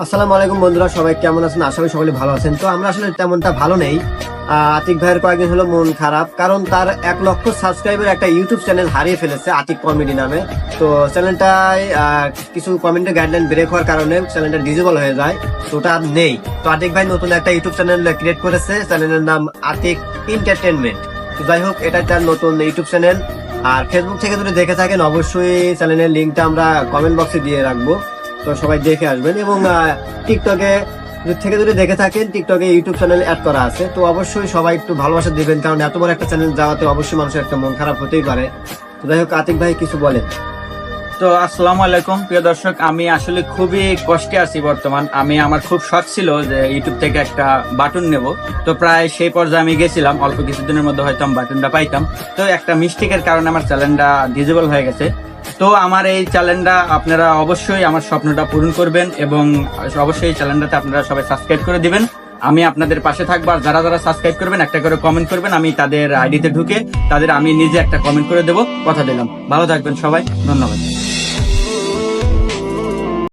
আসসালামু আলাইকুম বন্ধুরা, সবাই কেমন আছেন? আশা করি সকলে ভালো আছেন। তো আমরা আসলে তেমনটা ভালো নেই। আতিক ভাইয়ের কয়েকদিন হলো মন খারাপ, কারণ তার এক লক্ষ সাবস্ক্রাইবার একটা ইউটিউব চ্যানেল হারিয়ে ফেলেছে, আতিক কমেডি নামে। তো চ্যানেলটায় কিছু কমেন্টের গাইডলাইন ব্রেক হওয়ার কারণে চ্যানেলটা ডিজেবল হয়ে যায়, তো ওটা আর নেই। তো আতিক ভাই নতুন একটা ইউটিউব চ্যানেল ক্রিয়েট করেছে চ্যানেলের নাম আতিক এন্টারটেনমেন্ট তো যাই হোক, এটা তার নতুন ইউটিউব চ্যানেল আর ফেসবুক থেকে যদি দেখে থাকেন, অবশ্যই চ্যানেলের লিঙ্কটা আমরা কমেন্ট বক্সে দিয়ে রাখব। তো সবাই দেখে আসবেন এবং টিকটকে থেকে যদি দেখে থাকেন। টিকটকে ইউটিউব চ্যানেল অ্যাড করা আছে। তো অবশ্যই সবাই একটু ভালোবাসা দিবেন, কারণ এত বড় একটা চ্যানেল যাওয়াতে অবশ্যই মানুষের একটা মন খারাপ হতেই পারে। তো যাই হোক, আতিক ভাই, কিছু বলেন। তো আসসালামু আলাইকুম, প্রিয় দর্শক, আমি আসলে খুবই কষ্টে আছি বর্তমান। আমি, আমার খুব শখ ছিল যে ইউটিউব থেকে একটা বাটন নেব। তো প্রায় সেই পর্যায়ে আমি গেছিলাম। অল্প কিছুদিনের মধ্যে হয়তো আমি বাটনটা পাইতাম। তো একটা মিস্টেকের কারণে আমার চ্যানেলটা ডিজেবল হয়ে গেছে। তো আমার এই চ্যানেলটা আপনারা অবশ্যই আমার স্বপ্নটা পূরণ করবেন এবং অবশ্যই এই চ্যানেলটাতে আপনারা সবাই সাবস্ক্রাইব করে দিবেন। আমি আপনাদের পাশে থাকব আর যারা যারা সাবস্ক্রাইব করবেন, একটা করে কমেন্ট করবেন, আমি তাদের আইডিতে ঢুকে তাদের আমি নিজে একটা কমেন্ট করে দেবো, কথা দিলাম। ভালো থাকবেন সবাই, ধন্যবাদ।